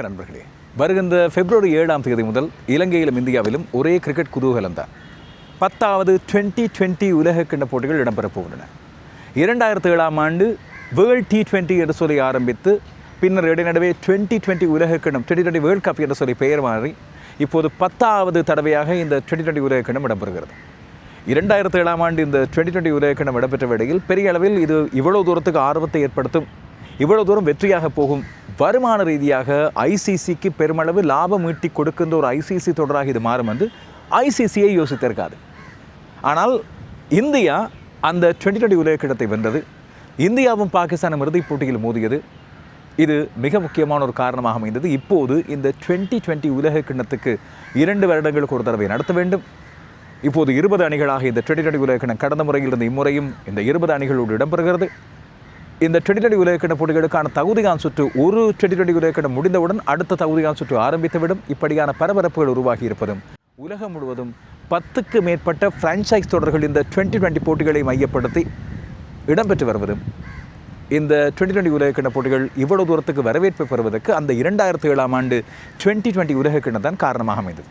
வணக்கம் நண்பர்களே. வருகின்ற பிப்ரவரி ஏழாம் தேதி முதல் இலங்கையிலும் இந்தியாவிலும் ஒரே கிரிக்கெட் குதூகலம் தான் பத்தாவது டுவெண்ட்டி டுவெண்ட்டி உலகக்கிண்ண போட்டிகள் இடம்பெறப் போகின்றன. இரண்டாயிரத்து ஏழாம் ஆண்டு வேர்ல்ட் டி டுவெண்ட்டி என்று சொல்லி ஆரம்பித்து பின்னர் இடைநடுவே டுவெண்ட்டி டுவெண்ட்டி உலகக்கிண்ணம் டுவெண்ட்டி டுவெண்ட்டி வேர்ல்ட் கப் என்று சொல்லி பெயர் மாறி இப்போது பத்தாவது தடவையாக இந்த டுவெண்ட்டி டுவெண்ட்டி உலகக்கிண்ணம் இடம்பெறுகிறது. இரண்டாயிரத்து ஏழாம் ஆண்டு இந்த டுவெண்ட்டி டுவெண்ட்டி உலகக்கிண்ணம் இடம்பெற்ற வேளையில் பெரிய அளவில் இது இவ்வளோ தூரத்துக்கு ஆர்வத்தை ஏற்படுத்தும் இவ்வளோ தூரம் வெற்றியாக போகும் வருமான ரீதியாக ஐசிசிக்கு பெருமளவு லாபம் ஈட்டி கொடுக்கின்ற ஒரு ஐசிசி தொடராக இது மாறும் வந்து ஐசிசியை யோசித்திருக்காது. ஆனால் இந்தியா அந்த டுவெண்ட்டி டுவெண்ட்டி உலகக்கிடத்தை வென்றது. இந்தியாவும் பாகிஸ்தானும் இறுதிப் போட்டியில் மோதியது. இது மிக முக்கியமான ஒரு காரணமாக அமைந்தது. இப்போது இந்த டுவெண்ட்டி டுவெண்ட்டி உலக கிண்ணத்துக்கு இரண்டு வருடங்களுக்கு ஒரு தடவை நடத்த வேண்டும். இப்போது இருபது அணிகளாக இந்த டுவெண்ட்டி டுவெண்ட்டி உலக கிண்ணம் கடந்த முறையில் இருந்த இம்முறையும் இந்த இருபது அணிகளோடு இடம்பெறுகிறது. இந்த டுவெண்ட்டி டுவெண்ட்டி உலகக்கிண்ண போட்டிகளுக்கான தகுதிகான் சுற்று ஒரு டுவெண்ட்டி டுவெண்ட்டி உலகக்கிண்ணம் முடிந்தவுடன் அடுத்த தகுதிகான் சுற்று ஆரம்பித்துவிடும். இப்படியான பரபரப்புகள் உருவாகி இருப்பதும் உலகம் முழுவதும் பத்துக்கு மேற்பட்ட பிரான்ச்சைஸ் தொடர்கள் இந்த டுவெண்ட்டி டுவெண்ட்டி போட்டிகளை மையப்படுத்தி இடம்பெற்று வருவதும் இந்த டுவெண்ட்டி டுவெண்ட்டி உலகக்கிண்ண போட்டிகள் இவ்வளவு தூரத்துக்கு வரவேற்பு பெறுவதற்கு அந்த இரண்டாயிரத்து ஏழாம் ஆண்டு டுவெண்ட்டி டுவெண்ட்டி உலகக்கிண்ணம் தான் காரணமாக அமைந்தது.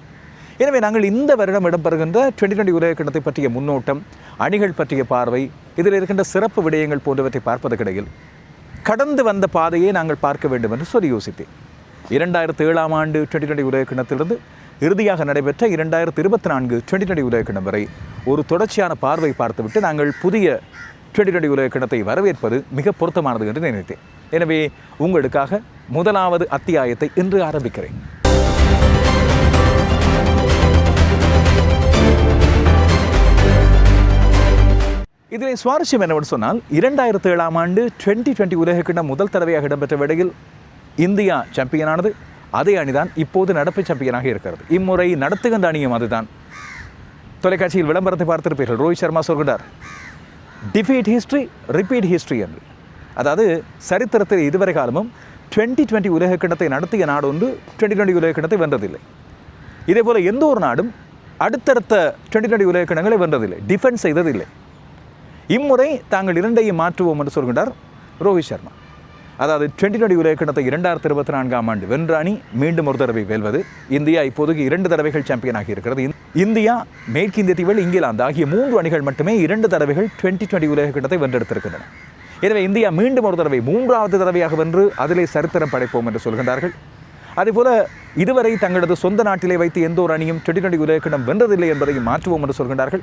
எனவே நாங்கள் இந்த வருடம் இடம்பெறுகின்ற டுவெண்ட்டி டுவெண்ட்டி உலகக்கிண்ணத்தை பற்றிய முன்னோட்டம் அணிகள் பற்றிய பார்வை இதில் இருக்கின்ற சிறப்பு விடயங்கள் போன்றவற்றை பார்ப்பதற்கிடையில் கடந்து வந்த பாதையை நாங்கள் பார்க்க வேண்டும் என்று சொல்லி யோசித்தேன். இரண்டாயிரத்து ஏழாம் ஆண்டு டுவெண்ட்டி டுவெண்ட்டி உலகக்கிண்ணத்திலிருந்து இறுதியாக நடைபெற்ற இரண்டாயிரத்து இருபத்தி நான்கு டுவெண்ட்டி டுவெண்ட்டி வரை ஒரு தொடர்ச்சியான பார்வை பார்த்துவிட்டு நாங்கள் புதிய டுவெண்ட்டி டுவெண்ட்டி உலகக்கிண்ணத்தை வரவேற்பது மிக பொருத்தமானது என்று நினைத்தேன். எனவே உங்களுக்காக முதலாவது அத்தியாயத்தை இன்று ஆரம்பிக்கிறேன். இதில் சுவாரஸ்யம் என்னவென்று சொன்னால் இரண்டாயிரத்து ஏழாம் ஆண்டு டுவெண்ட்டி டுவெண்ட்டி உலகக்கிண்ணம் முதல் தடவையாக இடம்பெற்ற வேளையில் இந்தியா சாம்பியனானது. அதே அணிதான் இப்போது நடப்பு சாம்பியனாக இருக்கிறது. இம்முறை நடத்துகின்ற அணியும் அதுதான். தொலைக்காட்சியில் விளம்பரத்தை பார்த்திருப்பீர்கள். ரோஹித் சர்மா சொல்கிறார் டிஃபீட் ஹிஸ்ட்ரி ரிப்பீட் ஹிஸ்ட்ரி என்று. அதாவது சரித்திரத்தில் இதுவரை காலமும் டுவெண்ட்டி டுவெண்ட்டி உலகக்கிண்ணத்தை நடத்திய நாடு ஒன்று டுவெண்ட்டி டுவெண்ட்டி உலகக்கிண்ணத்தை வென்றதில்லை. இதே போல் எந்த ஒரு நாடும் அடுத்தடுத்த டுவெண்ட்டி டுவெண்ட்டி உலகக்கிண்ணங்களை வென்றதில்லை. டிஃபென்ஸ் செய்ததில்லை. இம்முறை தாங்கள் இரண்டையும் மாற்றுவோம் என்று சொல்கின்றார் ரோஹித் சர்மா. அதாவது டுவெண்ட்டி டுவெண்ட்டி உலகக்கிண்ணத்தை இரண்டாயிரத்தி இருபத்தி நான்காம் ஆண்டு வென்ற அணி மீண்டும் ஒரு தடவை வெல்வது. இந்தியா இப்போதைக்கு இரண்டு தடவைகள் சாம்பியனாகி இருக்கிறது. இந்- இந்தியா மேற்கிந்திய தீவில் இங்கிலாந்து ஆகிய மூன்று அணிகள் மட்டுமே இரண்டு தடவைகள் டுவெண்ட்டி டுவெண்ட்டி உலகக்கிண்ணத்தை வென்றெடுத்திருக்கின்றன. எனவே இந்தியா மீண்டும் ஒரு தடவை மூன்றாவது தடவையாக வென்று அதிலே சரித்திரம் படைப்போம் என்று சொல்கின்றார்கள். அதேபோல இதுவரை தங்களது சொந்த நாட்டிலே வைத்து எந்த ஒரு அணியும் டுவெண்ட்டி டுவெண்ட்டி உலகக்கிண்ணம் வென்றதில்லை என்பதையும் மாற்றுவோம் என்று சொல்கின்றார்கள்.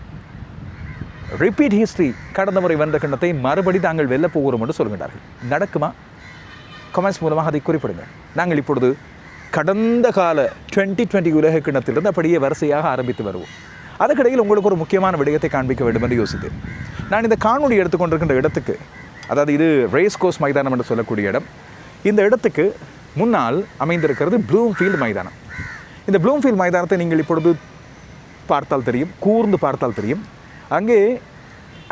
ரிப்பீட் ஹிஸ்ட்ரி கடந்த முறை வென்ற கிண்ணத்தை மறுபடி தாங்கள் வெல்ல போகிறோம் என்று சொல்கின்றார்கள். நடக்குமா? கமெண்ட்ஸ் மூலமாக அதை குறிப்பிடுங்கள். நாங்கள் இப்பொழுது கடந்த கால டுவெண்ட்டி டுவெண்ட்டி உலக கிண்ணத்திலிருந்து அப்படியே வரிசையாக ஆரம்பித்து வருவோம். அதுக்கிடையில் உங்களுக்கு ஒரு முக்கியமான விடயத்தை காண்பிக்க வேண்டும் என்று யோசித்தேன். நான் இந்த காணொலி எடுத்துக்கொண்டிருக்கின்ற இடத்துக்கு அதாவது இது ரேஸ் கோர்ஸ் மைதானம் என்று சொல்லக்கூடிய இடம். இந்த இடத்துக்கு முன்னால் அமைந்திருக்கிறது ப்ளூம்ஃபீல்டு மைதானம். இந்த ப்ளூம்ஃபீல்டு மைதானத்தை நீங்கள் இப்பொழுது பார்த்தால் தெரியும் கூர்ந்து பார்த்தால் தெரியும். அங்கே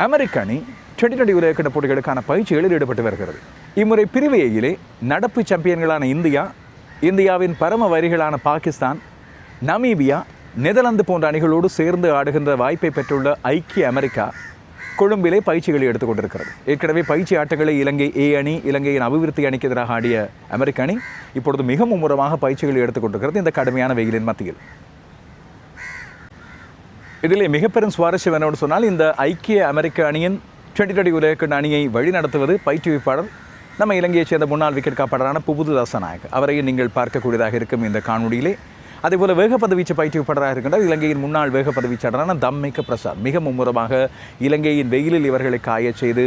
அமெரிக்க அணி டுவெண்ட்டி டுவெண்ட்டி உலகக்கிண்ண போட்டிகளுக்கான பயிற்சிகளில் ஈடுபட்டு வருகிறது. இம்முறை பிரிவு ஏயிலே நடப்பு சாம்பியன்களான இந்தியா இந்தியாவின் பரம வரிகளான பாகிஸ்தான் நமீபியா நெதர்லாந்து போன்ற அணிகளோடு சேர்ந்து ஆடுகின்ற வாய்ப்பை பெற்றுள்ள ஐக்கிய அமெரிக்கா கொழும்பிலே பயிற்சிகளை எடுத்துக்கொண்டிருக்கிறது ஏற்கனவே பயிற்சி ஆட்டங்களை இலங்கை ஏ அணி இலங்கையின் அபிவிருத்தி அணிக்கு எதிராக ஆடிய அமெரிக்க அணி இப்பொழுது மிக மும்முரமாக பயிற்சிகளை எடுத்துக்கொண்டிருக்கிறது இந்த கடுமையான வெயிலின் மத்தியில். இதிலே மிக பெரும் சுவாரஸ்யம் என்னோடு சொன்னால் இந்த ஐக்கிய அமெரிக்க அணியின் டுவெண்ட்டி டுவெண்ட்டி உலகக்கிண்ண அணியை வழிநடத்துவது பயிற்றுவிப்பாளர் நம்ம இலங்கையைச் சேர்ந்த முன்னாள் விக்கெட் காப்பாளரான புபுதுதாசநாயக் அவரையும் நீங்கள் பார்க்கக்கூடியதாக இருக்கும் இந்த காணொலியிலே அதேபோல வேகப்பந்து வீச்சு பயிற்றுவிப்பாளராக இருக்கின்றார் இலங்கையின் முன்னாள் வேகப்பந்து வீச்சாளரான தம்மிக்க பிரசாத். மிக மும்முரமாக இலங்கையின் வெயிலில் இவர்களை காயச் செய்து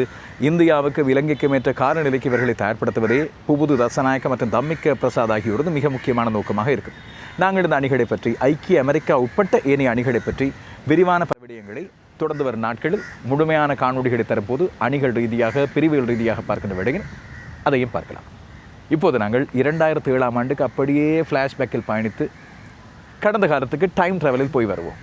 இந்தியாவுக்கு இலங்கைக்கும் ஏற்ற காலநிலைக்கு இவர்களை தயார்படுத்துவதே புபுது தசநாயக்க மற்றும் தம்மிக்க பிரசாத் ஆகியோரது மிக முக்கியமான நோக்கமாக இருக்கும். நாங்கள் இந்த அணிகளை பற்றி ஐக்கிய அமெரிக்கா உட்பட்ட ஏனைய அணிகளை பற்றி விரிவான பல விடயங்களை தொடர்ந்து வரும் நாட்களில் முழுமையான காணொலிகளை தரும்போது அணிகள் ரீதியாக பிரிவுகள் ரீதியாக பார்க்கின்ற விடையில் அதையும் பார்க்கலாம். இப்போது நாங்கள் இரண்டாயிரத்து ஏழாம் ஆண்டுக்கு அப்படியே ஃப்ளாஷ்பேக்கில் பயணித்து கடந்த காலத்துக்கு டைம் ட்ராவலில் போய் வருவோம்.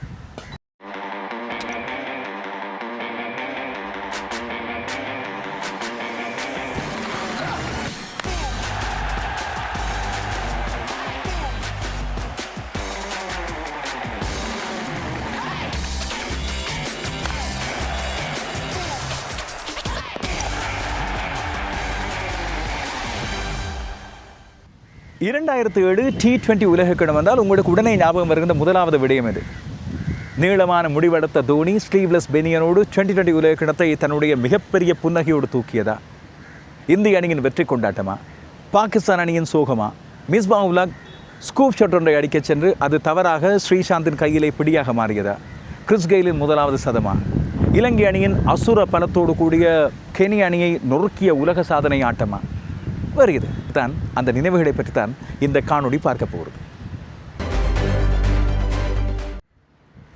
இரண்டாயிரத்து ஏழு டி டுவெண்ட்டி உலகக்கிடம் வந்தால் உங்களுக்கு உடனே ஞாபகம் வருகின்ற முதலாவது விடயம் இது. நீளமான முடிவெடுத்த தோனி ஸ்லீவ்லெஸ் பெனியனோடு டுவெண்ட்டி டுவெண்ட்டி உலகக்கிடத்தை தன்னுடைய மிகப்பெரிய புன்னகையோடு தூக்கியதா? இந்திய அணியின் வெற்றி கொண்டாட்டமா? பாகிஸ்தான் அணியின் சோகமா? மிஸ்பா உலாக் ஸ்கூப் ஷாட் ஒன்றை அடிக்கச் சென்று அது தவறாக ஸ்ரீசாந்தின் கையிலே பிடியாக மாறியதா? கிறிஸ் கெயிலின் முதலாவது சதமா? இலங்கை அணியின் அசுர பலத்தோடு கூடிய கெனி அணியை நொறுக்கிய உலக சாதனை ஆட்டமா? வருகிறது. தான் அந்த நினைவுகளை பற்றி தான் இந்த காணொளி பார்க்க போகிறது.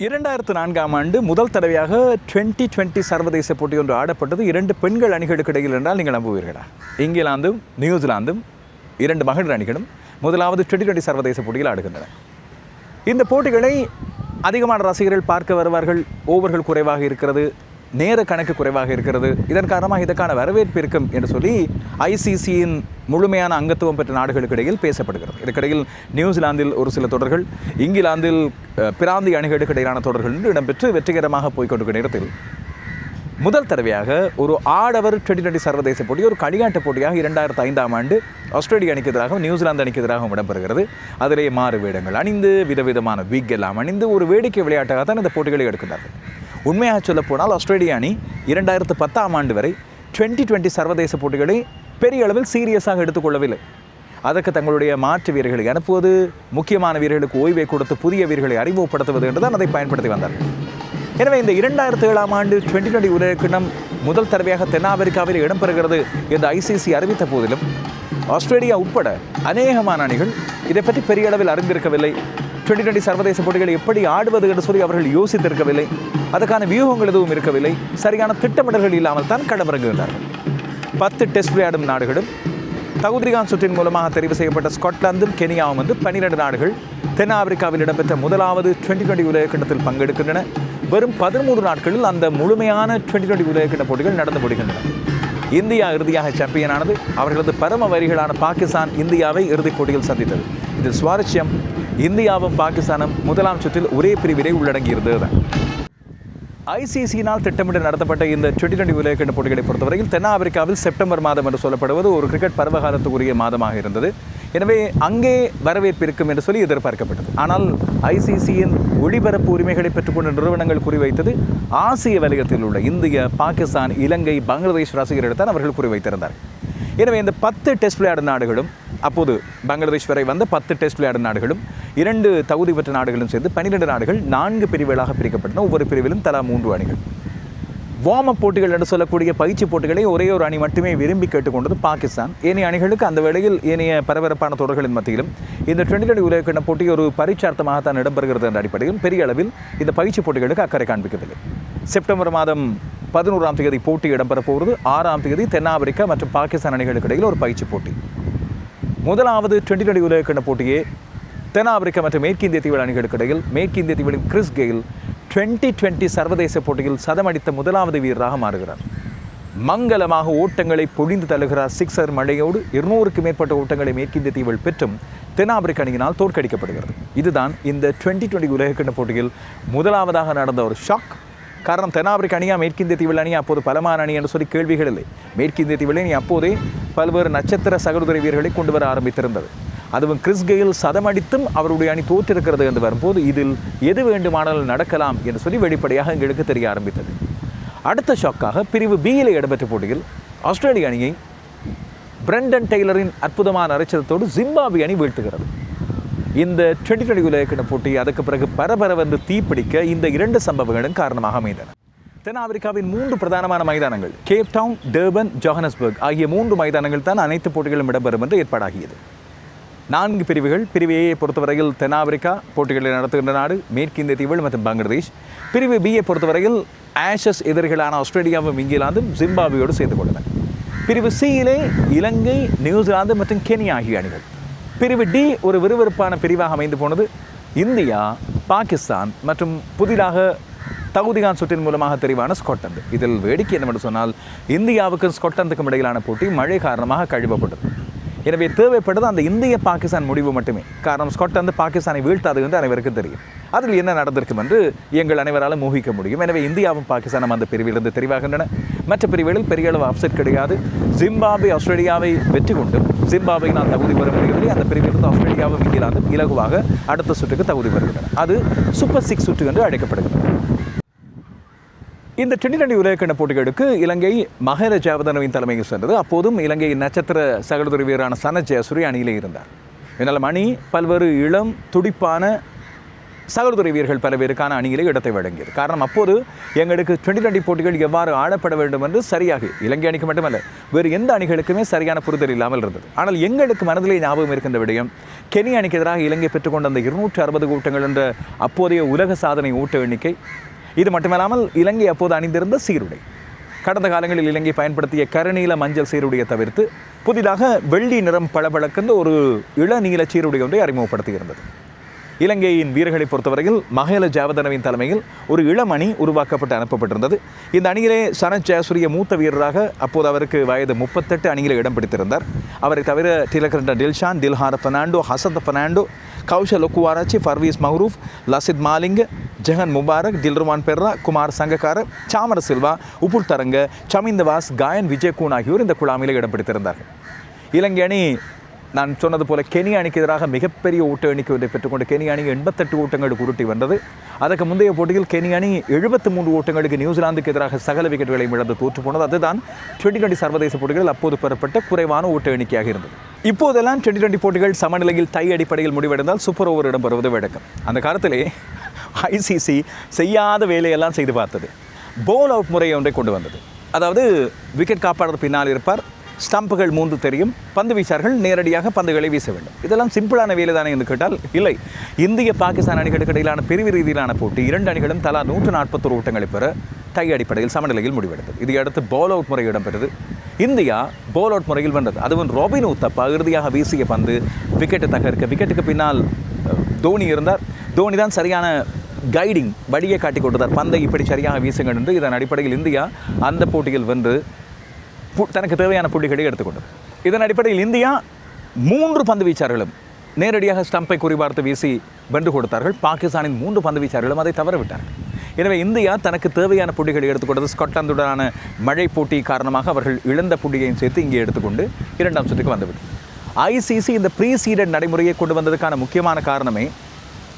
இரண்டாயிரத்து நான்காம் ஆண்டு முதல் தடவையாக டுவெண்ட்டி டுவெண்ட்டி சர்வதேச போட்டி ஒன்று ஆடப்பட்டது. இரண்டு பெண்கள் அணிகளுக்கு இடையில் என்றால் நீங்கள் நம்புவீர்களா? இங்கிலாந்தும் நியூசிலாந்தும் இரண்டு மகளிர் அணிகளும் முதலாவது டுவெண்ட்டி டுவெண்ட்டி சர்வதேச போட்டியில் ஆடுகின்றன. இந்த போட்டிகளை அதிகமான ரசிகர்கள் பார்க்க வருவார்கள். ஓவர்கள் குறைவாக இருக்கிறது. நேர கணக்கு குறைவாக இருக்கிறது. இதன் காரணமாக இதற்கான வரவேற்பு இருக்கும் என்று சொல்லி ஐசிசியின் முழுமையான அங்கத்துவம் பெற்ற நாடுகளுக்கு இடையில் பேசப்படுகிறது. இதற்கிடையில் நியூசிலாந்தில் ஒரு சில தொடர்கள் இங்கிலாந்தில் பிராந்திய அணிகளுக்கு இடையிலான தொடர்கள் என்று இடம்பெற்று வெற்றிகரமாக போய்க்கொண்டிருக்கிற நேரத்தில் முதல் தடவையாக ஒரு ஆடவர் டுவெண்ட்டி டுவெண்ட்டி சர்வதேச போட்டி ஒரு களியாட்ட போட்டியாக இரண்டாயிரத்து ஐந்தாம் ஆண்டு ஆஸ்திரேலிய அணிக்கு எதிராகவும் நியூசிலாந்து அணிக்கு எதிராகவும் இடம்பெறுகிறது. அதிலே மாறு வேடங்கள் அணிந்து விதவிதமான விக் எல்லாம் அணிந்து ஒரு வேடிக்கை விளையாட்டாக தான் இந்த போட்டிகளை எடுக்கிறார்கள் உண்மையாக சொல்லப்போனால் ஆஸ்திரேலிய அணி இரண்டாயிரத்து பத்தாம் ஆண்டு வரை டுவெண்ட்டி டுவெண்ட்டி சர்வதேச போட்டிகளை பெரிய அளவில் சீரியஸாக எடுத்துக்கொள்ளவில்லை. அதற்கு தங்களுடைய மாற்று வீரர்களை அனுப்புவது முக்கியமான வீரர்களுக்கு ஓய்வை கொடுத்து புதிய வீரர்களை அறிமுகப்படுத்துவது என்று தான் அதை பயன்படுத்தி வந்தார்கள். எனவே இந்த இரண்டாயிரத்தி ஏழாம் ஆண்டு டுவெண்ட்டி டுவெண்ட்டி உலகக்கிணம் முதல் தடவையாக தென்னாப்பிரிக்காவில் இடம்பெறுகிறது என்று ஐசிசி அறிவித்த போதிலும் ஆஸ்திரேலியா உட்பட அநேகமான அணிகள் இதை பற்றி பெரிய அளவில் அறிந்திருக்கவில்லை. டுவெண்ட்டி டுவெண்ட்டி சர்வதேச போட்டிகளை எப்படி ஆடுவது என்று சொல்லி அவர்கள் யோசித்திருக்கவில்லை. அதுக்கான வியூகங்கள் எதுவும் இருக்கவில்லை. சரியான திட்டமிடல்கள் இல்லாமல் தான் களமிறங்குகின்றார்கள். பத்து டெஸ்ட் விளையாடும் நாடுகளும் தகுதிகான் சுற்றின் மூலமாக தெரிவு செய்யப்பட்ட ஸ்காட்லாந்தும் கெனியாவும் வந்து பன்னிரண்டு நாடுகள் தென்னாப்பிரிக்காவில் இடம்பெற்ற முதலாவது டுவெண்ட்டி டுவெண்ட்டி உலகக்கண்டத்தில் பங்கெடுக்கின்றன. வெறும் பதிமூன்று நாட்களில் அந்த முழுமையான டுவெண்ட்டி டுவெண்ட்டி உலகக்கண்ட போட்டிகள் நடந்து முடிகின்றன. இந்தியா இறுதியாக சாம்பியனானது அவர்களது பரம வரிகளான பாகிஸ்தான் இந்தியாவை இறுதிப் போட்டியில் சந்தித்தது. இதில் சுவாரஸ்யம் இந்தியாவும் பாகிஸ்தானும் முதலாம் சுற்றில் ஒரே பிரிவிலே உள்ளடங்கியிருந்தது. ஐசிசியினால் திட்டமிட்டு நடத்தப்பட்ட இந்த டுவெண்ட்டி டுவெண்ட்டி உலகக்கிண்ண போட்டிகளை பொறுத்தவரையில் தென்னாப்பிரிக்காவில் செப்டம்பர் மாதம் என்று சொல்லப்படுவது ஒரு கிரிக்கெட் பருவகாலத்துக்குரிய மாதமாக இருந்தது. எனவே அங்கே வரவேற்பு இருக்கும் என்று சொல்லி எதிர்பார்க்கப்பட்டது. ஆனால் ஐசிசியின் ஒளிபரப்பு உரிமைகளை பெற்றுக்கொண்ட நிறுவனங்கள் குறிவைத்தது ஆசிய வலயத்தில் உள்ள இந்திய பாகிஸ்தான் இலங்கை பங்களாதேஷ் ரசிகர்களிடம் அவர்கள் குறிவைத்திருந்தார் எனவே இந்த பத்து டெஸ்ட் விளையாடும் நாடுகளும் அப்போது பங்களாதேஷ் வரை வந்த பத்து டெஸ்ட் விளையாடும் நாடுகளும் இரண்டு தகுதி பெற்ற நாடுகளும் சேர்ந்து பன்னிரெண்டு நாடுகள் நான்கு பிரிவுகளாக பிரிக்கப்பட்டன. ஒவ்வொரு பிரிவிலும் தலா மூன்று அணிகள். வார்ம் அப் போட்டிகள் என்று சொல்லக்கூடிய பயிற்சி போட்டிகளை ஒரே ஒரு அணி மட்டுமே விரும்பி கேட்டுக்கொண்டது பாகிஸ்தான். ஏனைய அணிகளுக்கு அந்த வேளையில் ஏனைய பரபரப்பான தொடர்களின் மத்தியிலும் இந்த டுவெண்டி டுவெண்டி உலகக்கிண்ண போட்டி ஒரு பரீட்சார்த்தமாக தான் இடம்பெறுகிறது என்ற அடிப்படையில் பெரிய அளவில் இந்த பயிற்சி போட்டிகளுக்கு அக்கறை காண்பிக்கவில்லை. செப்டம்பர் மாதம் பதினோராம் தேதி போட்டி இடம்பெற போகிறது. ஆறாம் தேதி தென்னாப்பிரிக்கா மற்றும் பாகிஸ்தான் அணிகளுக்கு இடையில் ஒரு பயிற்சி போட்டி. முதலாவது டுவெண்டி டுவெண்டி உலகக்கிண்ண போட்டியே தென்னாப்பிரிக்கா மற்றும் மேற்கிந்திய தீவு அணிகளுக்கு இடையில் மேற்கிந்திய தீவின் கிறிஸ் கெயில் டுவெண்ட்டி டுவெண்ட்டி சர்வதேச போட்டியில் சதமடித்த முதலாவது வீரராக மாறுகிறார். மங்களமாக ஓட்டங்களை பொழிந்து தள்ளுகிறார் சிக்ஸர் மழையோடு இருநூறுக்கு மேற்பட்ட ஓட்டங்களை மேற்கிந்திய தீவில் பெற்றும் தென்னாப்பிரிக்க அணியினால் தோற்கடிக்கப்படுகிறது. இதுதான் இந்த டுவெண்ட்டி டுவெண்ட்டி உலகக்கிண்ண போட்டியில் முதலாவதாக நடந்த ஒரு ஷாக். காரணம் தென்னாப்பிரிக்க அணியா மேற்கிந்திய தீவில் அணி அப்போது பலமான அணி என்று சொல்லி கேள்விகள் இல்லை. மேற்கிந்திய தீவில் அணி அப்போதே பல்வேறு நட்சத்திர சகோதர வீரர்களை கொண்டு வர ஆரம்பித்திருந்தது. அதுவும் கிறிஸ் கெயில் சதமடித்தும் அவருடைய அணி தோற்றிருக்கிறது என்று வரும்போது இதில் எது வேண்டுமானாலும் நடக்கலாம் என்று சொல்லி வெளிப்படையாக எங்களுக்கு தெரிய ஆரம்பித்தது. அடுத்த ஷாக்காக பிரிவு பியில் இடம்பெற்ற போட்டியில் ஆஸ்திரேலிய அணியை பிரெண்டன் டெய்லரின் அற்புதமான அரைச்சதத்தோடு ஜிம்பாபே அணி வீழ்த்துகிறது. இந்த டுவெண்ட்டி டுவெண்ட்டி உலகக்கிண போட்டி அதுக்கு பிறகு பரபரவென்று தீப்பிடிக்க இந்த இரண்டு சம்பவங்களும் காரணமாக அமைந்தன. தென்னாப்பிரிக்காவின் மூன்று பிரதானமான மைதானங்கள் கேப் டவுன் டர்பன் ஜோஹனஸ்பர்க் ஆகிய மூன்று மைதானங்கள் தான் அனைத்து போட்டிகளும் இடம்பெறும் என்று ஏற்பாடாகியது. நான்கு பிரிவுகள். பிரிவு ஏயை பொறுத்தவரையில் தென்னாப்பிரிக்கா போட்டிகளை நடத்துகின்ற நாடு மேற்கிந்திய தீவுகள் மற்றும் பங்களாதேஷ். பிரிவு பியை பொறுத்தவரையில் ஆஷஸ் எதிரிகளான ஆஸ்திரேலியாவும் இங்கிலாந்தும் ஜிம்பாப்வேயோடு சேர்ந்து கொண்டன பிரிவு சியிலே இலங்கை நியூசிலாந்து மற்றும் கென்யா ஆகிய அணிகள். பிரிவு டி ஒரு விறுவிறுப்பான பிரிவாக அமைந்து போனது. இந்தியா பாகிஸ்தான் மற்றும் புதிதாக தகுதிகான் சுற்றின் மூலமாக தெரிவான ஸ்காட்லாந்து. இதில் வேடிக்கை என்னவென்று சொன்னால் இந்தியாவுக்கும் ஸ்காட்லாந்துக்கும் இடையிலான போட்டி மழை காரணமாக கழுவப்பட்டது. எனவே தேவைப்பட்டது அந்த இந்திய பாகிஸ்தான் முடிவு மட்டுமே. காரணம் ஸ்காட்லாந்து பாகிஸ்தானை வீழ்த்தாது என்று அனைவருக்கும் தெரியும். அதில் என்ன நடந்திருக்கும் என்று எங்கள் அனைவராலும் ஊகிக்க முடியும். எனவே இந்தியாவும் பாகிஸ்தானும் அந்த பிரிவிலிருந்து தெரிவாகின்றன. மற்ற பிரிவுகளில் பெரிய அளவு அப்செட் கிடையாது. ஜிம்பாபே ஆஸ்திரேலியாவை வெற்றி கொண்டும் ஜிம்பாபே நான் தகுதி பெற முடியவில்லை. அந்த பிரிவிலிருந்து ஆஸ்திரேலியாவும் இங்கிலாந்தும் இலகுவாக அடுத்த சுற்றுக்கு தகுதி பெறுகின்றன. அது சூப்பர் சிக்ஸ் சுற்று என்று அழைக்கப்படுகிறது. இந்த டுவெண்டி டுவெண்டி போட்டிகளுக்கு இலங்கை மகர ஜெயவர்தனவின் தலைமையில் சென்றது. அப்போதும் இலங்கையின் நட்சத்திர சகோதரி வீரரான சன ஜெயசூரி அணியிலே இருந்தார். இதனால் மணி பல்வேறு இளம் துடிப்பான சகோதரி வீரர்கள் பல பேருக்கான அணியிலே இடத்தை வழங்கியது. காரணம் அப்போது எங்களுக்கு டுவெண்டி டுவெண்டி போட்டிகள் எவ்வாறு ஆடப்பட வேண்டும் என்று சரியாக இலங்கை அணிக்கு மட்டுமல்ல வேறு எந்த அணிகளுக்குமே சரியான புரிதல் இல்லாமல் இருந்தது. ஆனால் எங்களுக்கு மனதிலே ஞாபகம் இருக்கின்ற விடயம் கெனி அணிக்கு எதிராக இலங்கை பெற்றுக்கொண்ட அந்த இருநூற்று அறுபது கூட்டங்கள் என்ற அப்போதைய உலக சாதனை ஊட்ட எண்ணிக்கை இது மட்டுமில்லாமல் இலங்கை அப்போது அணிந்திருந்த சீருடை. கடந்த காலங்களில் இலங்கை பயன்படுத்திய கருநீல மஞ்சள் சீருடையை தவிர்த்து புதிதாக வெள்ளி நிறம் பளபளக்கின்ற ஒரு இளநீல சீருடை ஒன்றை அறிமுகப்படுத்தியிருந்தது. இலங்கையின் வீரர்களை பொறுத்தவரையில் மகேல ஜாவதனவின் தலைமையில் ஒரு இளம் அணி உருவாக்கப்பட்டு அனுப்பப்பட்டிருந்தது. இந்த அணியிலே சனத் ஜெயசூரிய மூத்த வீரராக அப்போது அவருக்கு வயது முப்பத்தெட்டு அணியில் இடம் பிடித்திருந்தார். அவரை தவிர திலகரண்ட டில்ஷான் தில்ஹார பெர்னாண்டோ ஹசந்த் பெர்னாண்டோ கௌஷல் ஒக்குவாராச்சி பர்வீஸ் மஹரூப் லசித் மாலிங் ஜெகன் முபாரக் தில்ருவான் பெர்ரா குமார் சங்கக்கார சாமர சில்வா உப்புல் தரங்க சமிந்தவாஸ் காயன் விஜயகூன் ஆகியோர் இந்த குழாமியில் இடம் பிடித்திருந்தார்கள். இலங்கை அணி நான் சொன்னது போல கெனி அணிக்கு எதிராக மிகப்பெரிய ஊட்ட எண்ணிக்கை ஒன்றை பெற்றுக்கொண்டு கெனி அணி எண்பத்தெட்டு ஓட்டங்களுக்கு உருட்டி வந்தது. அதற்கு முந்தைய போட்டியில் கெனி அணி எழுபத்து மூன்று ஓட்டங்களுக்கு நியூசிலாந்துக்கு எதிராக சகல விக்கெட்டுகளையும் இழந்து தோற்று போனது. அதுதான் டுவெண்டி டுவெண்டி சர்வதேச போட்டிகளில் அப்போது பெறப்பட்ட குறைவான ஓட்ட எண்ணிக்கையாக இருந்தது. இப்போதெல்லாம் டுவெண்டி டுவெண்டி போட்டிகள் சமநிலையில் டை அடிப்படையில் முடிவடைந்தால் சூப்பர் ஓவர் இடம்பெறுவது வழக்கம். அந்த காலத்திலே ஐசிசி செய்யாத வேலையெல்லாம் செய்து பார்த்தது. போல் அவுட் முறையை ஒன்றை கொண்டு வந்தது. அதாவது விக்கெட் காப்பாளர் பின்னால் இருப்பார். ஸ்டம்புகள் மூன்று தெரியும். பந்து வீச்சார்கள் நேரடியாக பந்துகளை வீச வேண்டும். இதெல்லாம் சிம்பிளான வேலை தானே என்று கேட்டால் இல்லை. இந்திய பாகிஸ்தான் அணிகளுக்கு இடையிலான பிரிவு ரீதியிலான போட்டி இரண்டு அணிகளும் தலா நூற்று நாற்பத்தொரு ஓட்டங்களை பெற டை அடிப்படையில் சமநிலையில் முடிவெடுத்தது. இதையடுத்து பால் அவுட் முறை இடம்பெற்றது. இந்தியா பால் அவுட் முறையில் வென்றது. அதுவும் ரோபின் உத்தப்பா இறுதியாக வீசிய பந்து விக்கெட்டை தகர்க்க விக்கெட்டுக்கு பின்னால் தோனி இருந்தார். தோனி தான் சரியான கைடிங் வழியை காட்டி கொடுத்தார். பந்தை இப்படி சரியாக வீசுங்கள் என்று இதன் அடிப்படையில் இந்தியா அந்த போட்டியில் வென்று தனக்கு தேவையான புள்ளிகளை எடுத்துக்கொண்டது இதன் அடிப்படையில் இந்தியா மூன்று பந்து வீச்சார்களும் நேரடியாக ஸ்டம்பை குறிபார்த்து வீசி வென்று கொடுத்தார்கள். பாகிஸ்தானின் மூன்று பந்து வீச்சார்களும் அதை தவறவிட்டார்கள். எனவே இந்தியா தனக்கு தேவையான புள்ளிகளை எடுத்துக்கொண்டது ஸ்காட்லாந்துடனான மழை போட்டி காரணமாக அவர்கள் இழந்த புள்ளியையும் சேர்த்து இங்கே எடுத்துக்கொண்டு இரண்டாம் சுற்றுக்கு வந்துவிட்டது. ஐசிசி இந்த ப்ரீ சீடட் நடைமுறையை கொண்டு வந்ததுக்கான முக்கியமான காரணமே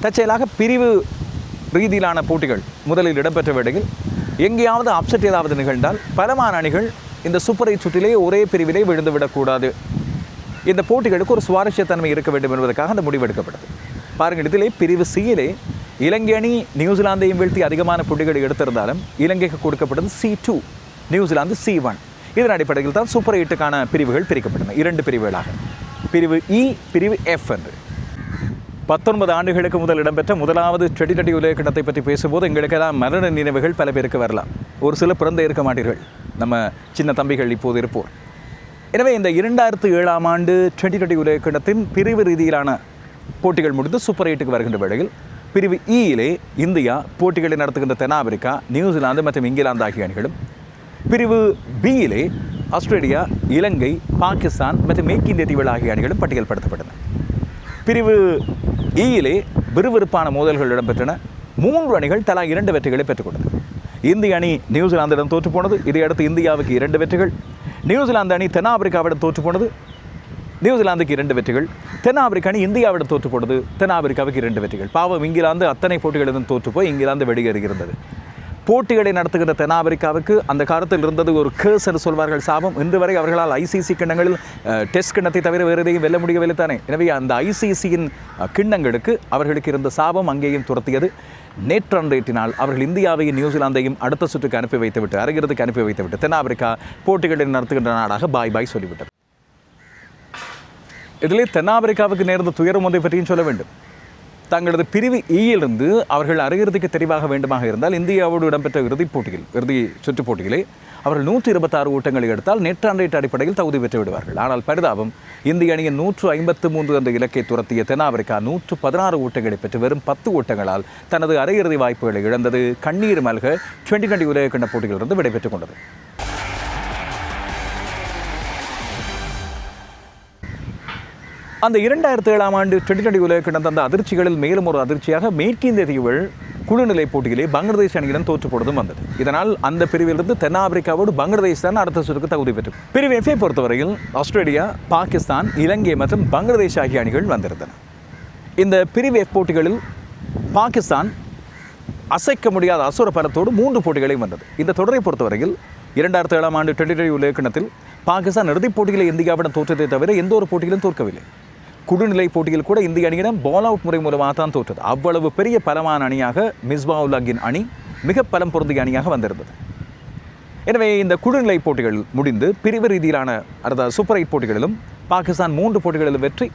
தற்செயலாக பிரிவு ரீதியிலான போட்டிகள் முதலில் இடம்பெற்ற வேளையில் எங்கேயாவது அப்செட் ஏதாவது நிகழ்ந்தால் பலமான அணிகள் இந்த சூப்பர் எயிட் சுற்றிலே ஒரே பிரிவிலே விழுந்து விடக்கூடாது இந்த போட்டிகளுக்கு ஒரு சுவாரஸ்யத்தன்மை இருக்க வேண்டும் என்பதற்காக அந்த முடிவு எடுக்கப்பட்டது. பாருங்கள் இதிலே பிரிவு சியிலே இலங்கை அணி நியூசிலாந்தையும் வீழ்த்தி அதிகமான புள்ளிகளை எடுத்திருந்தாலும் இலங்கைக்கு கொடுக்கப்பட்டது C two New Zealand C one இதன் அடிப்படையில் தான் சூப்பர் எயிட்டுக்கான பிரிவுகள் பிரிக்கப்பட்டன. இரண்டு பிரிவுகளாக. பிரிவு இ பிரிவு எஃப் என்று. பத்தொன்பது ஆண்டுகளுக்கு முதல் இடம்பெற்ற முதலாவது டுவெண்டி டுவெண்டி உலக பற்றி பேசும்போது எங்களுக்கெல்லாம் மரண நினைவுகள் பல பேருக்கு வரலாம். ஒரு சில பிறந்த இருக்க மாட்டீர்கள். நம்ம சின்ன தம்பிகள் இப்போது இருப்போர் எனவே இந்த இரண்டாயிரத்து ஏழாம் ஆண்டு டுவெண்ட்டி டுவெண்ட்டி உலக பிரிவு ரீதியிலான போட்டிகள் முடிந்து சூப்பர் எயிட்டுக்கு வருகின்ற வேளையில் பிரிவு இயிலே இந்தியா போட்டிகளை நடத்துகின்ற தென்னாப்பிரிக்கா நியூசிலாந்து மற்றும் இங்கிலாந்து ஆகிய அணிகளும் பிரிவு பியிலே ஆஸ்திரேலியா இலங்கை பாகிஸ்தான் மற்றும் மேற்கிந்திய தீவுகள் ஆகிய அணிகளும் பட்டியல்படுத்தப்பட்டன பிரிவு இயிலே விறுவிறுப்பான மோதல்கள் இடம்பெற்றன. மூன்று அணிகள் தலா இரண்டு வெற்றிகளை பெற்றுக்கொண்டது இந்திய அணி நியூசிலாந்திடம் தோற்று போனது. இதையடுத்து இந்தியாவுக்கு இரண்டு வெற்றிகள். நியூசிலாந்து அணி தென்னாப்பிரிக்காவிடம் தோற்று போனது. நியூசிலாந்துக்கு இரண்டு வெற்றிகள். தென்னாப்பிரிக்க அணி இந்தியாவிடம் தோற்று போனது. தென்னாப்பிரிக்காவுக்கு இரண்டு வெற்றிகள். பாவம் இங்கிலாந்து அத்தனை போட்டிகளிலும் தோற்று போய் இங்கிலாந்து வெளியேறுகிறது. போட்டிகளை நடத்துகிற தென்னாப்பிரிக்காவுக்கு அந்த காலத்தில் இருந்தது ஒரு கேர்ஸ் என்று சொல்வார்கள் சாபம். இன்று வரை அவர்களால் ஐசிசி கிண்ணங்களில் டெஸ்ட் கிண்ணத்தை தவிர வேறு எதையும் வெல்ல முடியவில்லை தானே. எனவே அந்த ஐசிசியின் கிண்ணங்களுக்கு அவர்களுக்கு இருந்த சாபம் அங்கேயும் துரத்தியது. நேற்று ரேட்டினால் அவர்கள் இந்தியாவையும் நியூசிலாந்தையும் அடுத்த சுற்றுக்கு அனுப்பி வைத்துவிட்டு அரையிறுதிக்கு அனுப்பி வைத்துவிட்டு தென்னாப்பிரிக்கா போட்டிகளை நடத்துகின்ற நாடாக பாய் பாய் சொல்லிவிட்டது. இதிலே தென்னாப்பிரிக்காவுக்கு நேர்ந்த துயரம் ஒன்றை பற்றியும் சொல்ல வேண்டும். தங்களது பிரிவு ஈயிலிருந்து அவர்கள் அரையிறுதிக்கு தெரிவாக வேண்டுமாக இருந்தால் இந்தியாவோடு இடம்பெற்ற இறுதிப் போட்டியில் இறுதி சுற்றுப் போட்டிகளை அவர்கள் நூற்றி இருபத்தாறு ஓட்டங்களை எடுத்தால் நெற்றாண்டேட் அடிப்படையில் தகுதி பெற்று விடுவார்கள் ஆனால் பரிதாபம் இந்திய அணியின் நூற்று ஐம்பத்து மூன்று என்ற இலக்கை துரத்திய தென்னாப்பிரிக்கா நூற்று பதினாறு ஓட்டங்களை பெற்று வெறும் பத்து ஓட்டங்களால் தனது அரையிறுதி வாய்ப்புகளை இழந்தது. கண்ணீர் மல்க டுவெண்டி டுவெண்டி உலகக்கண்ட போட்டிகளிலிருந்து விடைபெற்றுக் கொண்டது. அந்த இரண்டாயிரத்தி ஏழாம் ஆண்டு டுவெண்டி டுவெண்டி உலக கிண்ணத்த அந்த அதிர்ச்சிகளில் மேலும் ஒரு அதிர்ச்சியாக மேற்கிந்திய தீவுகள் குழுநிலை போட்டியிலே பங்களாதேஷ் அணியிடம் தோற்று போனதும் வந்தது. இதனால் அந்த பிரிவிலிருந்து தென்னாப்பிரிக்காவோடு பங்களாதேஷ் தான் அடுத்த சுற்றுக்கு தகுதி பெற்றது பிரிவு எஃப்ஐ பொறுத்தவரையில் ஆஸ்திரேலியா பாகிஸ்தான் இலங்கை மற்றும் பங்களாதேஷ் ஆகிய அணிகள் வந்திருந்தன. இந்த பிரிவு எஃப் போட்டிகளில் பாகிஸ்தான் அசைக்க முடியாத அசுர பலத்தோடு மூன்று போட்டிகளையும் வந்தது இந்த தொடரை பொறுத்தவரையில் இரண்டாயிரத்தி ஏழாம் ஆண்டு டுவெண்ட்டி டுவெண்ட்டி உலகக்கிணத்தில் பாகிஸ்தான் இறுதிப் போட்டிகளை இந்தியாவிடம் தோற்றதை தவிர எந்த ஒரு போட்டியிலும் தோற்கவில்லை. குடுநிலை போட்டியில் கூட இந்திய அணியிடம் பால் அவுட் முறை மூலமாக தான் தோற்றது. அவ்வளவு பெரிய பலமான அணியாக மிஸ்பாவுல்லாகின் அணி மிக பலம் பொருந்திய அணியாக வந்திருந்தது. எனவே இந்த குழுநிலை போட்டிகள் முடிந்து பிரிவு ரீதியிலான அதாவது சூப்பர் எயிட் போட்டிகளிலும் பாகிஸ்தான் மூன்று போட்டிகளிலும் வெற்றி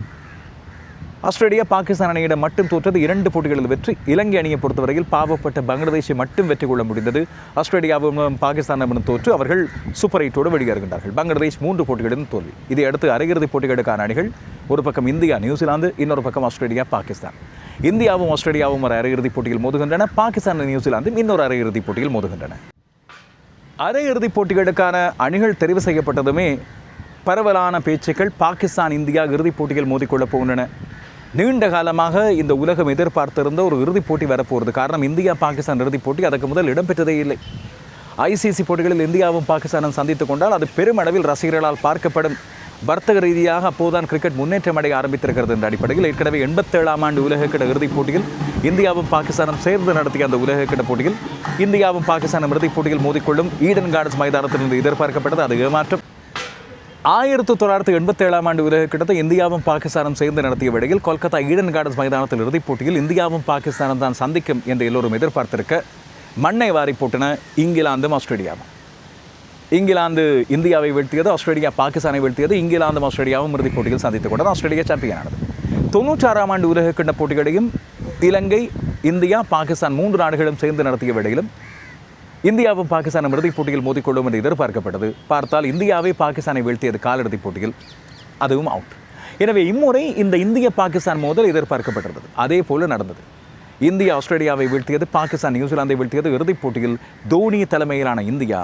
ஆஸ்திரேலியா பாகிஸ்தான் அணியிடம் மட்டும் தோற்றது இரண்டு போட்டிகளில் வெற்றி. இலங்கை அணியை பொறுத்தவரையில் பாவப்பட்ட பங்களாதேஷை மட்டும் வெற்றி கொள்ள முடிந்தது. ஆஸ்திரேலியாவும் பாகிஸ்தானிடமும் தோற்று அவர்கள் சூப்பர் எயிட்டோடு வெளியேறுகின்றார்கள். பங்களாதேஷ் மூன்று போட்டிகளிலும் தோல்வி. இதையடுத்து அரையிறுதி போட்டிகளுக்கான அணிகள் ஒரு பக்கம் இந்தியா நியூசிலாந்து இன்னொரு பக்கம் ஆஸ்திரேலியா பாகிஸ்தான். இந்தியாவும் ஆஸ்திரேலியாவும் ஒரு அரையிறுதிப் போட்டியில் மோதுகின்றன. பாகிஸ்தான் நியூசிலாந்தும் இன்னொரு அரையிறுதிப் போட்டியில் மோதுகின்றன. அரையிறுதிப் போட்டிகளுக்கான அணிகள் தெரிவு செய்யப்பட்டதுமே பரவலான பேச்சுக்கள் பாகிஸ்தான் இந்தியா இறுதிப் போட்டியில் மோதிக்கொள்ளப் போகின்றன. நீண்ட காலமாக இந்த உலகம் எதிர்பார்த்திருந்த ஒரு இறுதிப் போட்டி வரப்போகிறது. காரணம் இந்தியா பாகிஸ்தான் இறுதிப் போட்டி அதற்கு முதல் இடம்பெற்றதே இல்லை. ஐசிசி போட்டிகளில் இந்தியாவும் பாகிஸ்தானும் சந்தித்துக் கொண்டால் அது பெருமளவில் ரசிகர்களால் பார்க்கப்படும். வர்த்தக ரீதியாக அப்போதுதான் கிரிக்கெட் முன்னேற்றம் அடைய ஆரம்பித்திருக்கிறது என்ற அடிப்படையில் ஏற்கனவே எண்பத்தேழாம் ஆண்டு உலகக்கிட இறுதிப் போட்டியில் இந்தியாவும் பாகிஸ்தானும் சேர்ந்து நடத்திய அந்த உலகக்கிட போட்டியில் இந்தியாவும் பாகிஸ்தானும் இறுதிப் போட்டியில் மோதிக்கொள்ளும் ஈடன் கார்டன்ஸ் மைதானத்திலிருந்து எதிர்பார்க்கப்பட்டது. அது ஏமாற்றம். ஆயிரத்தி தொள்ளாயிரத்தி எண்பத்தேழாம் ஆண்டு உலக கிட்டத்தை இந்தியாவும் பாகிஸ்தானும் சேர்ந்து நடத்திய வேளையில் கொல்கத்தா ஈடன் கார்டன்ஸ் மைதானத்தில் இறுதிப் போட்டியில் இந்தியாவும் பாகிஸ்தானும் தான் சந்திக்கும் என்று எல்லோரும் எதிர்பார்த்திருக்க மண்ணை வாரி போட்டன இங்கிலாந்தும் ஆஸ்திரேலியாவும். இங்கிலாந்து இந்தியாவை வீழ்த்தியது ஆஸ்திரேலியா பாகிஸ்தானை வீழ்த்தியது இங்கிலாந்தும் ஆஸ்திரேலியாவும் இறுதிப் போட்டியில் சந்தித்துக் கொண்டது ஆஸ்திரேலியா சாம்பியனானது தொண்ணூற்றாறாம் ஆண்டு உலகக்கிண்ண போட்டிகளையும் இலங்கை இந்தியா பாகிஸ்தான் மூன்று நாடுகளும் சேர்ந்து நடத்திய வேளையிலும் இந்தியாவும் பாகிஸ்தானும் இறுதிப் போட்டியில் மோதிக்கொள்ளும் என்று எதிர்பார்க்கப்பட்டது. பார்த்தால் இந்தியாவை பாகிஸ்தானை வீழ்த்தியது காலிறுதிப் போட்டியில். அதுவும் அவுட் எனவே இம்முறை இந்த இந்திய பாகிஸ்தான் மோதல் எதிர்பார்க்கப்பட்டிருந்தது. அதே போல நடந்தது. இந்தியா ஆஸ்திரேலியாவை வீழ்த்தியது பாகிஸ்தான் நியூசிலாந்தை வீழ்த்தியது இறுதிப் போட்டியில் தோனி தலைமையிலான இந்தியா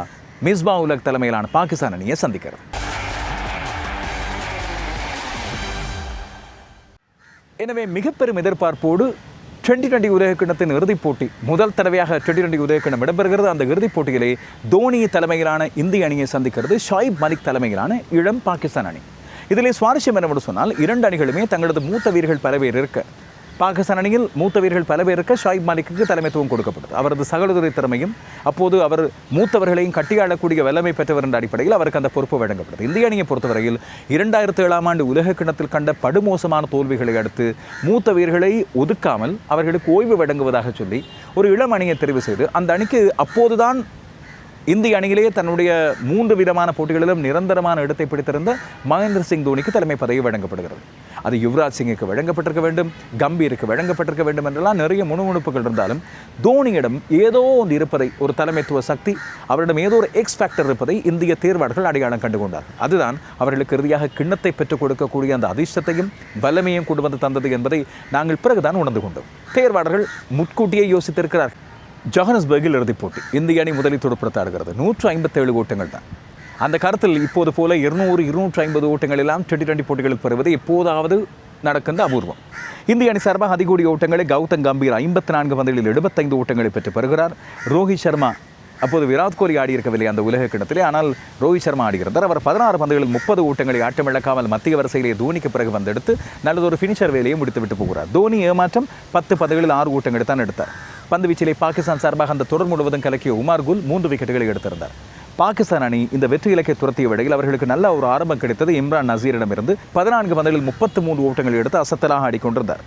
மிஸ்பா உலக் தலைமையிலான பாகிஸ்தான் அணியை சந்திக்கிறது. எனவே மிக பெரும் எதிர்பார்ப்போடு டுவெண்ட்டி டுவெண்ட்டி உலகக்கிண்ணத்தின் இறுதிப் போட்டி முதல் தடவையாக டுவெண்ட்டி டுவெண்ட்டி உலகக்கிண்ணம் இடம்பெறுகிறது. அந்த இறுதிப் போட்டியிலே தோனி தலைமையிலான இந்திய அணியை சந்திக்கிறது. ஷாயிப் மலிக் தலைமையிலான இளம் பாகிஸ்தான் அணி. இதிலே சுவாரஸ்யம் என்னவென்று சொன்னால் இரண்டு அணிகளுமே தங்களது மூத்த வீரர்கள் பல பேர் இருக்க பாகிஸ்தான் அணியில் மூத்த வீரர்கள் பல பேருக்கு ஷாயிப் மாலிக்கு தலைமைத்துவம் கொடுக்கப்பட்டது. அவரது சகலதுறை திறமையும் அப்போது அவர் மூத்தவர்களையும் கட்டியாளக்கூடிய வல்லமை பெற்றவர் என்ற அடிப்படையில் அவருக்கு அந்த பொறுப்பு வழங்கப்பட்டது. இந்திய அணியை பொறுத்தவரையில் இரண்டாயிரத்தி ஏழாம் ஆண்டு உலக கிணத்தில் கண்ட படுமோசமான தோல்விகளை அடுத்து மூத்த வீரர்களை ஒதுக்காமல் அவர்களுக்கு ஓய்வு வழங்குவதாக சொல்லி ஒரு இளம் அணியை தெரிவு செய்து அந்த அணிக்கு அப்போதுதான் இந்திய அணியிலேயே தன்னுடைய மூன்று விதமான போட்டிகளிலும் நிரந்தரமான இடத்தை பிடித்திருந்த மகேந்திர சிங் தோனிக்கு தலைமை பதவி வழங்கப்படுகிறது. அது யுவராஜ் சிங்குக்கு வழங்கப்பட்டிருக்க வேண்டும் கம்பீருக்கு வழங்கப்பட்டிருக்க வேண்டும் என்றெல்லாம் நிறைய முணுமுணுப்புகள் இருந்தாலும் தோனியிடம் ஏதோ ஒன்று இருப்பதை ஒரு தலைமைத்துவ சக்தி அவரிடம் ஏதோ ஒரு எக்ஸ் ஃபேக்டர் இருப்பதை இந்திய தேர்வாளர்கள் அடையாளம் கண்டுகொண்டார். அதுதான் அவர்களுக்கு இறுதியாக கிண்ணத்தை பெற்றுக் கொடுக்கக்கூடிய அந்த அதிர்ஷ்டத்தையும் வல்லமையும் கொண்டு வந்து தந்தது என்பதை நாங்கள் பிறகுதான் உணர்ந்து கொண்டோம். தேர்வாளர்கள் முன்கூட்டியே யோசித்திருக்கிறார்கள். ஜோஹனஸ்பர்கில் இறுதிப் போட்டி. இந்திய அணி முதலில் துடுப்படுத்தாடுகிறது நூற்று ஐம்பத்தேழு ஓட்டங்கள் தான். அந்த கருத்தில் இப்போது போல இருநூறு இருநூற்று ஐம்பது ஓட்டங்கள் எல்லாம் டுவெண்ட்டி டுவெண்ட்டி போட்டிகளில் பெறுவது எப்போதாவது நடக்கின்ற அபூர்வம். இந்திய அணி சார்பாக அதிகூடிய ஓட்டங்களை கௌதம் கம்பீர் ஐம்பத்தி நான்கு பந்துகளில் எழுபத்தைந்து ஓட்டங்களை பெற்று பெறுகிறார். ரோஹித் சர்மா அப்போது விராட் கோலி ஆடியிருக்கவில்லை அந்த உலக கிணத்திலே ஆனால் ரோஹித் சர்மா ஆடுகிறார் அவர் பதினாறு பந்துகளில் முப்பது ஓட்டங்களை ஆட்டமிழக்காமல் மத்திய வரிசையிலே தோனிக்கு பிறகு வந்தெடுத்து நல்லதொரு ஃபினிஷர் வேலையை முடித்துவிட்டு போகிறார். தோனி ஏமாற்றம் பத்து பந்துகளில் ஆறு ஓட்டங்களை தான் எடுத்தார். பந்து வீச்சிலே பாகிஸ்தான் சார்பாக அந்த தொடர் முழுவதும் கலக்கிய உமார் குல் மூன்று விக்கெட்டுகளை எடுத்திருந்தார். பாகிஸ்தான் அணி இந்த வெற்றி இலக்கை துரத்திய வேளையில் அவர்களுக்கு நல்ல ஒரு ஆரம்பம் கிடைத்தது இம்ரான் நசீரிடமிருந்து பதினான்கு பந்துகளில் முப்பத்து மூன்று ஓட்டங்கள் எடுத்து அசத்தலாக ஆடிக்கொண்டிருந்தார்.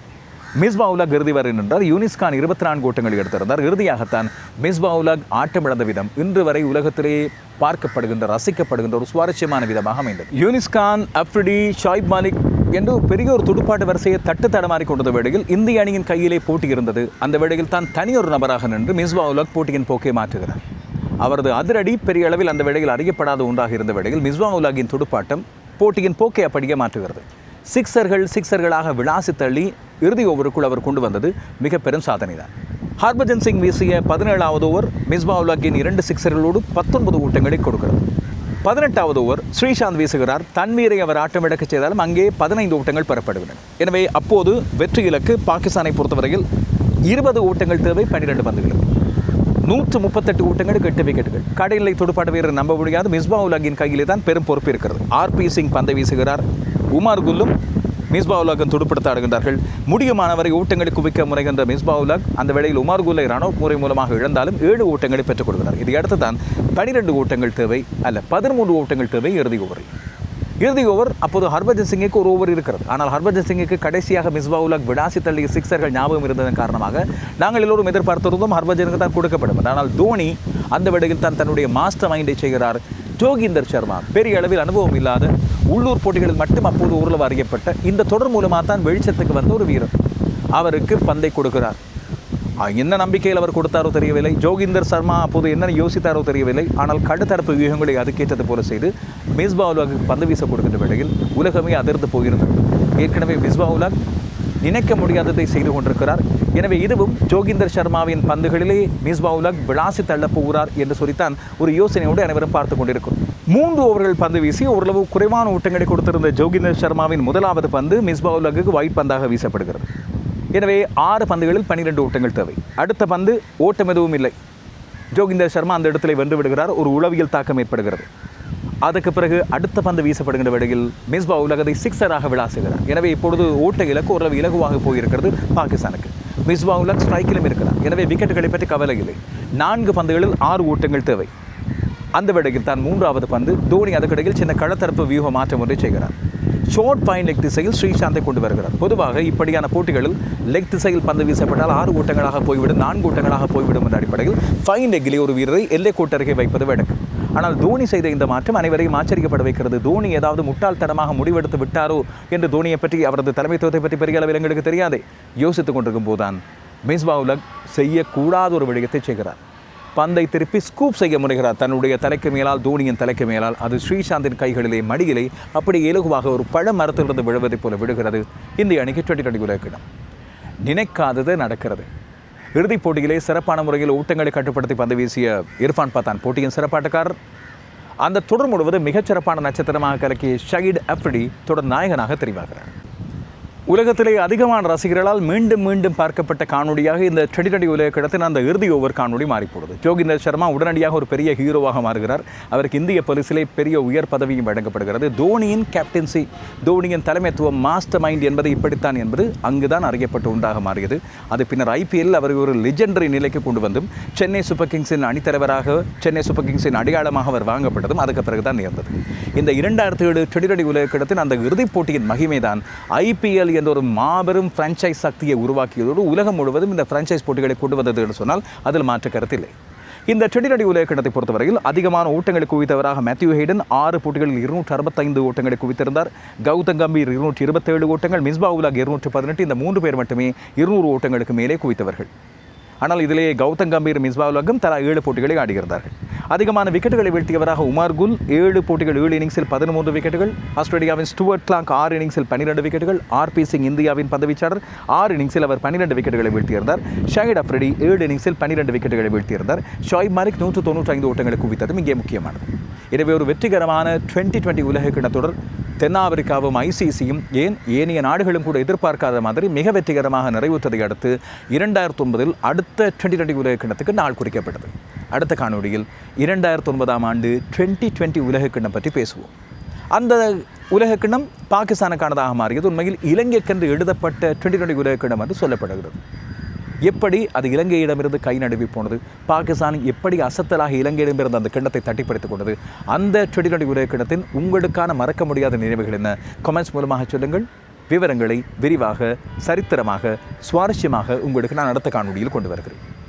மிஸ்பா உலக் இறுதி வரை நின்றார். யூனிஸ் கான் இருபத்தி நான்கு ஓட்டங்கள் எடுத்திருந்தார். இறுதியாகத்தான் மிஸ்பா உலக் ஆட்டமிழந்த விதம் இன்று வரை உலகத்திலே பார்க்கப்படுகின்ற ரசிக்கப்படுகின்ற ஒரு சுவாரஸ்யமான விதமாக அமைந்தது. யூனிஸ்கான் அப்ரிடி ஷாயிப் மாலிக் என்று பெரிய ஒரு துடுப்பாட்டு வரிசையை தட்டு தடமாறி கொண்டது வேளையில் இந்திய அணியின் கையிலே போட்டி இருந்தது. அந்த வேளையில் தான் தனியொரு நபராக நின்று மிஸ்பா உலக் போட்டியின் போக்கை மாற்றுகிறார். அவரது அதிரடி பெரிய அளவில் அந்த வேளையில் அறியப்படாத ஒன்றாக இருந்த வேளையில் மிஸ்பா உலகின் துடுப்பாட்டம் போட்டியின் போக்கை அப்படியே மாற்றுகிறது. சிக்ஸர்கள் சிக்ஸர்களாக விளாசி தள்ளி இறுதி ஓவருக்குள் அவர் கொண்டு வந்தது மிக பெரும் சாதனை தான். ஹர்பஜன் சிங் வீசிய பதினேழாவது ஓவர் மிஸ்பா உலகின் இரண்டு சிக்ஸர்களோடு பத்தொன்பது ஊட்டங்களை கொடுக்கிறது. பதினெட்டாவது ஓவர் ஸ்ரீசாந்த் வீசுகிறார். தன்மீரை அவர் ஆட்டமிழக்கச் செய்தாலும் அங்கே பதினைந்து ஓட்டங்கள் பெறப்படுகின்றன. எனவே அப்போது வெற்றி இலக்கு பாகிஸ்தானை பொறுத்தவரையில் இருபது ஓட்டங்கள் தேவை பன்னிரெண்டு பந்துகளுக்கு நூற்று முப்பத்தெட்டு ஊட்டங்களுக்கு எட்டு விக்கெட்டுகள். கடைநிலை துடுப்பாட்ட வீரர் நம்ப முடியாது. மிஸ்பா உலகின் கையிலே தான் பெரும் பொறுப்பு இருக்கிறது. ஆர்பி சிங் பந்தை வீசுகிறார். உமார் குல்லும் மிஸ்பா உலகம் துடுப்படுத்த ஆடுகின்றார்கள். முடியுமானவரை ஓட்டங்களை குவிக்க முறைகின்ற மிஸ்பா உலக் அந்த வேளையில் உமார் குல்லை ரணவ் முறை மூலமாக இழந்தாலும் ஏழு ஓட்டங்களை பெற்றுக் கொடுக்கிறார். இதையடுத்து தான் பனிரெண்டு ஓட்டங்கள் தேவை அல்ல பதிமூன்று ஓட்டங்கள் தேவை இறுதி ஓவரில் இறுதி ஓவர் அப்போது ஹர்பஜன் சிங்குக்கு ஒரு ஓவர் இருக்கிறது. ஆனால் ஹர்பஜன் சிங்குக்கு கடைசியாக மிஸ்பா உலக் விடாசி தள்ளிய சிக்ஸர்கள் ஞாபகம் இருந்ததன் காரணமாக நாங்கள் எல்லோரும் எதிர்பார்த்திருந்தோம் ஹர்பஜனுக்கு தான் கொடுக்கப்படும். ஆனால் தோனி அந்த வேளையில் தான் தன்னுடைய மாஸ்டர் மைண்டை செய்கிறார். ஜோகிந்தர் சர்மா பெரிய அளவில் அனுபவம் இல்லாத உள்ளூர் போட்டிகளில் மட்டும் அப்போது ஊரில் அறியப்பட்ட இந்த தொடர் மூலமாக தான் வெளிச்சத்துக்கு வந்த ஒரு வீரர். அவருக்கு பந்தை கொடுக்கிறார். என்ன நம்பிக்கையில் அவர் கொடுத்தாரோ தெரியவில்லை. ஜோகிந்தர் சர்மா அப்போது என்ன யோசித்தாரோ தெரியவில்லை. ஆனால் கடுத்தரப்பு வியூகங்களை அதுக்கேற்றது போல செய்து மிஸ்பா உலகு பந்து வீச கொடுக்கின்ற வேளையில் உலகமே அதிர்ந்து போயிருந்தது. ஏற்கனவே மிஸ்பா உலக் நினைக்க முடியாததை செய்து கொண்டிருக்கிறார். எனவே இதுவும் ஜோகிந்தர் சர்மாவின் பந்துகளிலே மிஸ்பா உலக் விளாசி தள்ளப் போகிறார் என்று சொல்லித்தான் ஒரு யோசனையோடு அனைவரும் பார்த்து கொண்டிருக்கும் மூன்று ஓவர்கள் பந்து வீசி ஓரளவு குறைவான ஓட்டங்களை கொடுத்திருந்த ஜோகிந்தர் சர்மாவின் முதலாவது பந்து மிஸ்பா உலகுக்கு ஒயிட் பந்தாக வீசப்படுகிறது. எனவே ஆறு பந்துகளில் பன்னிரெண்டு ஓட்டங்கள் தேவை. அடுத்த பந்து ஓட்டம் எதுவும் இல்லை. ஜோகிந்தர் சர்மா அந்த இடத்துல வென்று விடுகிறார். ஒரு உளவியல் தாக்கம் ஏற்படுகிறது. அதற்கு பிறகு அடுத்த பந்து வீசப்படுகின்ற வேளையில் மிஸ்பா உலகத்தை சிக்ஸராக விளாசுகிறார் எனவே இப்பொழுது ஓட்ட இலக்கு ஓரளவு இலகுவாக போயிருக்கிறது பாகிஸ்தானுக்கு. மிஸ்பா உலக் ஸ்ட்ரைக்கிலும் இருக்கிறார். எனவே விக்கெட்டுகளை பற்றி கவலை இல்லை. நான்கு பந்துகளில் ஆறு ஓட்டங்கள் தேவை. அந்த வேளையில் தான் மூன்றாவது பந்து தோனி அதுக்கிடையில் சின்ன களத்தரப்பு வியூக மாற்றம் ஒன்றை செய்கிறார். ஷார்ட் பாயிண்ட் லெக் திசையில் ஸ்ரீசாந்தை கொண்டு வருகிறார். பொதுவாக இப்படியான போட்டிகளில் லெக் திசையில் பந்து வீசப்பட்டால் ஆறு ஓட்டங்களாக போய்விடும் நான்கு ஓட்டங்களாக போய்விடும் என்ற அடிப்படையில் ஃபைன் லெக்கிலே ஒரு வீரரை எல்லை கோட்டருகே வைப்பது வழக்கம். ஆனால் தோனி செய்த இந்த மாற்றம் அனைவரையும் ஆச்சரியப்பட வைக்கிறது. தோனி ஏதாவது முட்டாள்தனமாக முடிவெடுத்து விட்டாரோ என்று தோனியை பற்றி அவரது தலைமைத்துவத்தை பற்றி பெரிய அளவில் எங்களுக்கு தெரியாதே. யோசித்துக் கொண்டிருக்கும் போதுதான் மிஸ்பா உலக் செய்யக்கூடாத ஒரு விடயத்தை செய்கிறார். பந்தை திருப்பி ஸ்கூப் செய்ய முனைகிறார். தன்னுடைய தலைக்கு மேலால் தோனியின் தலைக்கு மேலால் அது ஸ்ரீசாந்தின் கைகளிலே மடியிலே அப்படி இலகுவாக ஒரு பழ மரத்திலிருந்து விழுவதைப் போல விழுகிறது. இந்திய அணிக்கு டுவெண்ட்டி டுவெண்ட்டி உலகிடம் நினைக்காதது நடக்கிறது. இறுதிப் போட்டியிலே சிறப்பான முறையில் ஊட்டங்களை கட்டுப்படுத்தி பந்து வீசிய இர்ஃபான் பத்தான் போட்டியின் சிறப்பாட்டக்காரர். அந்த தொடர் முழுவதும் மிகச்சிறப்பான நட்சத்திரமாக கலக்கிய ஷஹீட் அப்ரிடி தொடர் நாயகனாக தெரிவாகிறார். உலகத்திலே அதிகமான ரசிகர்களால் மீண்டும் மீண்டும் பார்க்கப்பட்ட காணொலியாக இந்த டுவெண்டி டுவெண்டி உலக கிடத்தின் அந்த இறுதி ஓவர் காணொலி மாறிப்போடுது. ஜோகிந்தர் சர்மா உடனடியாக ஒரு பெரிய ஹீரோவாக மாறுகிறார். அவருக்கு இந்திய பரிசிலே பெரிய உயர் பதவியும் வழங்கப்படுகிறது. தோனியின் கேப்டன்சி தோனியின் தலைமைத்துவம் மாஸ்டர் மைண்ட் என்பது இப்படித்தான் என்பது அங்குதான் அறியப்பட்டு உண்டாக மாறியது. அது பின்னர் ஐபிஎல் அவர் ஒரு லெஜெண்டரி நிலைக்கு கொண்டு வந்தும் சென்னை சூப்பர் கிங்ஸின் அணித்தலைவராக சென்னை சூப்பர் கிங்ஸின் அடையாளமாக அவர் வாங்கப்பட்டதும் அதுக்கு பிறகுதான் நேர்ந்தது. இந்த இரண்டாயிரத்தி ஏழு டுவெண்டி டுவெண்டி உலக கிடத்தின் அந்த இறுதிப் போட்டியின் மகிமைதான் ஐபிஎல் என்ற ஒரு மாபெரும் ஃப்ரான்ச்சைஸ் சக்தியை உருவாக்கியதோடு உலகம் முழுவதும் இந்த ஃப்ரான்ச்சைஸ் போட்டிகளை கொண்டு வந்தது என்று சொன்னால் அதில் மாற்று கருத்தில்லை இந்த டுவெண்டி உலகத்தை உலக கிண்ணத்தை பொறுத்தவரையில் அதிகமான ஓட்டங்களை குவித்தவராக மேத்யூ ஹெய்டன் ஆறு போட்டிகளில் இருநூற்று அறுபத்தைந்து ஓட்டங்களை குவித்திருந்தார். கௌதம் கம்பீர் இருநூற்றி இருபத்தேழு ஓட்டங்கள் மிஸ்பா உலாக் இருநூற்று பதினெட்டு இந்த மூன்று பேர் மட்டுமே இருநூறு ஓட்டங்களுக்கு மேலே குவித்தவர்கள். ஆனால் இதிலே கௌதம் கம்பீர் மிஸ்பா உலகம் தலா ஏழு போட்டிகளை ஆடுகிறார்கள். அதிகமான விக்கெட்டுகளை வீழ்த்தியவராக உமார் குல் ஏழு போட்டிகள் ஏழு இன்னிங்ஸில் பதிமூன்று விக்கெட்டுகள் ஆஸ்திரேலியாவின் ஸ்டுவர்ட் கிளாங்க் ஆறு இன்னிங்ஸில் பன்னிரெண்டு விக்கெட்டுகள் ஆர்பி சிங் இந்தியாவின் பதவிச்சாளர் ஆறு இன்னிங்ஸில் அவர் பன்னிரெண்டு விக்கெட்டுகளை வீழ்த்தியிருந்தார். ஷாகிட் அப்ரடி ஏழு இன்னிங்ஸில் பன்னிரெண்டு விக்கெட்டுகளை வீழ்த்தியிருந்தார். ஷாயிப் மாலிக் நூற்று தொண்ணூற்றி ஐந்து ஓட்டங்களை குவித்ததும் இங்கே முக்கியமானது. எனவே ஒரு வெற்றிகரமான டுவெண்ட்டி டுவெண்ட்டி உலக தொடர் தென்னாப்பிரிக்காவும் ஐசிசியும் ஏன் ஏனைய நாடுகளும் கூட எதிர்பார்க்காத மாதிரி மிக வெற்றிகரமாக நிறைவுற்றதை அடுத்து இரண்டாயிரத்தி ஒன்பதில் அடுத்த டுவெண்ட்டி டுவெண்ட்டி உலக கிண்ணத்துக்கு நாள் குறிக்கப்பட்டது. அடுத்த காணொலியில் இரண்டாயிரத்தி ஒன்பதாம் ஆண்டு டுவெண்ட்டி டுவெண்ட்டி உலக கிண்ணம் பற்றி பேசுவோம். அந்த உலக கிண்ணம் பாகிஸ்தானுக்கானதாக மாறியது. உண்மையில் இலங்கைக்கென்று எழுதப்பட்ட டுவெண்ட்டி டுவெண்ட்டி உலக கிண்ணம் என்று சொல்லப்படுகிறது. எப்படி அது இலங்கையிடமிருந்து கை நடுவி போனது? பாகிஸ்தான் எப்படி அசத்தலாக இலங்கையிடமிருந்து அந்த கிண்ணத்தை தட்டிப்படுத்திக் கொண்டது? அந்த டுவெண்ட்டி டுவெண்ட்டி உலக கிண்ணத்தின் உங்களுக்கான மறக்க முடியாத நினைவுகள் என்ன? கமெண்ட்ஸ் மூலமாக சொல்லுங்கள். விவரங்களை விரிவாக சரித்திரமாக சுவாரஸ்யமாக உங்களுக்கு நான் அடுத்த காணொலியில் கொண்டு வருகிறேன்.